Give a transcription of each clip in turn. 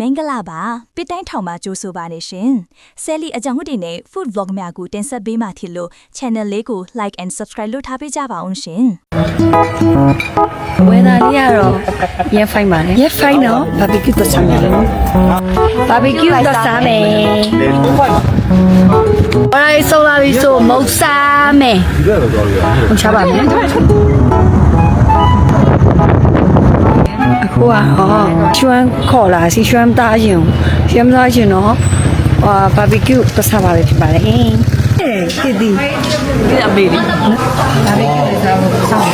မင်္ဂလာပါပစ်တိုင်းထောင်မှာကြိုးဆိုပါနေရှင်ဆယ်လီအကြောင်းတွေနဲ့ food vlog များကိုတင်ဆက်ပေးမှဖြစ်လို့ channel လေးကို like and subscribe လုပ်ထားပေးကြပါအောင်ရှင်ဝယ်သားလေးကတော့ရဲဖိုင်ပါလေရဲဖိုင်တော့ဘာဘီကျူတော့စားမယ်ဘာဘီကျူတော့စားမယ်ဘာလဲဆိုလာပြီဆိုမုတ်စားမယ်ဟုတ်ချပါမယ် အခုကဟောကျွမ်းခေါ်လာစီကျွမ်းသားရင်ကျွမ်းသားရင်တော့ဟာဘာဘီကျူပတ်စားပါလေဖြစ်ပါလေဒီဒီဒီအမေဒီဘာဘီကျူပတ်စားပါဆောင်း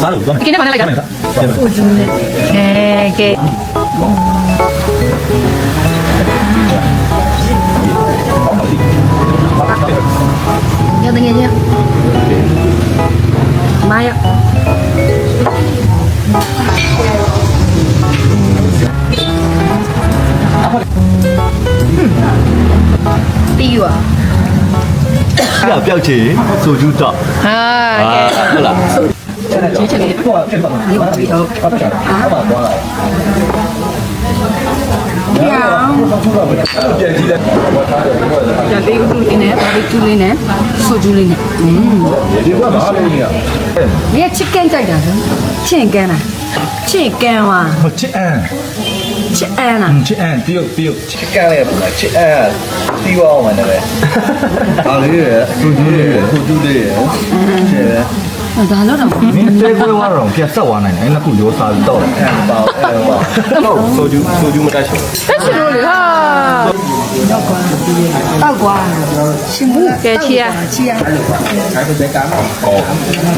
စားလို့ကောင်းကိနေပါလိုက်တာဟုတ်တယ်အဲကဲ တီးရွာပြပျောက်ချင်ဆိုကျူးတော့ဟာကဲဟုတ်လားကြလေးဦးလေးနဲ့ဘာလေးကျူးလေးနဲ့ဆူကျူးလေးနဲ့อืมဒီကဘာလို့လဲမင်းချစ်ကန်ကြိုက်တာချင်ကန်လား ချစ်ကန်ဝါဟိုချစ်အန်ချစ်အန်လားချစ်အန်တရုတ်တရုတ်ချစ်ကန်ရပါလားချစ်အဲတီးဝအောင်မယ်လည်းဟာလေးရဆူကျူးလေးရဆူကျူးလေးရချဲဒါတော့တော့မင်းတဲခွဲသွားတော့ပြတ်ဆက်သွားနိုင်တယ်အဲ့နှစ်ခုရောစားတော့အဲပေါ့အဲပေါ့တော့ဆိုကျူးဆိုကျူးမတက်ချင်တက်ချင်လို့လေဟာ တောက်ကွာရှင်ဘူးကဲချီရချီရ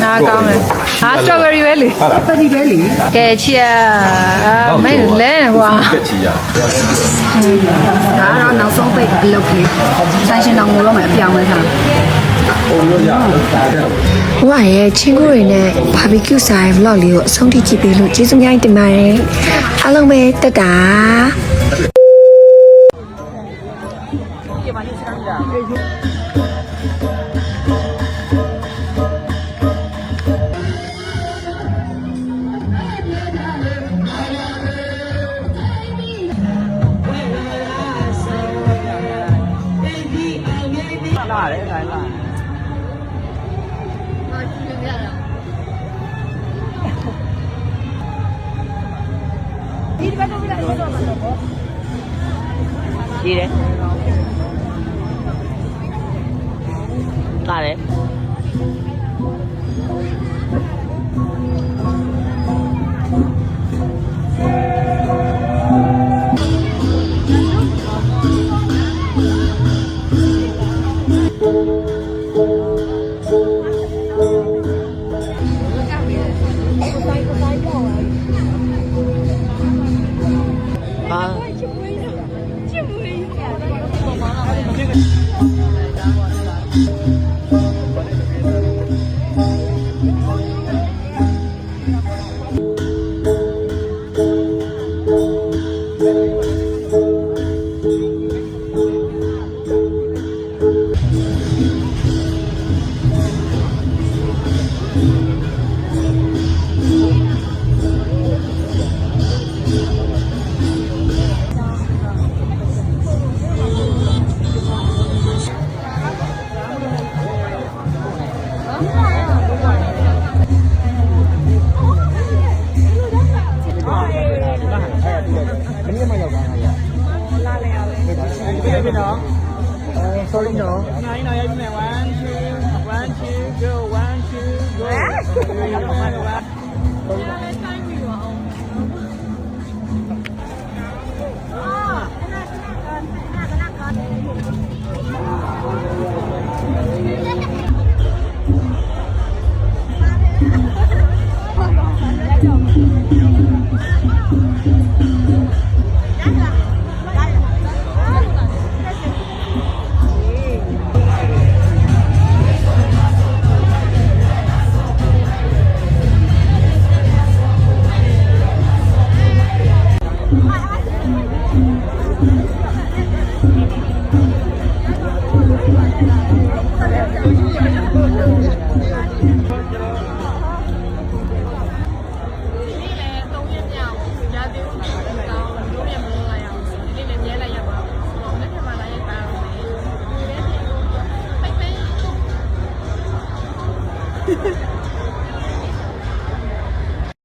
နာကောင်းတယ်ဟာစတော်ဘယ်ရီပဲလေပတိပဲလေကဲချီရအာမင်းလဲကွာတက်ချီရဒါတော့နောက်ဆုံးပိတ်အလုပ်ကလေးဆိုင်ရှင်တော်ငိုတော့မှအပြောင်းလဲထား။ဝါရဲ့ချင်းကိုတွေနဲ့ဘာဘီကျူစားရဲ့ vlog လေးကိုအဆုံးထိကြည့်ပေးလို့ကျေးဇူးများတင်ပါတယ်။အားလုံးပဲတက်တာ။ ရေးတယ်ကားတယ် 啊。Oh, sorry no. Hinay, hinay, hinay. One, two, one, two, go, one, two, go. Sorry.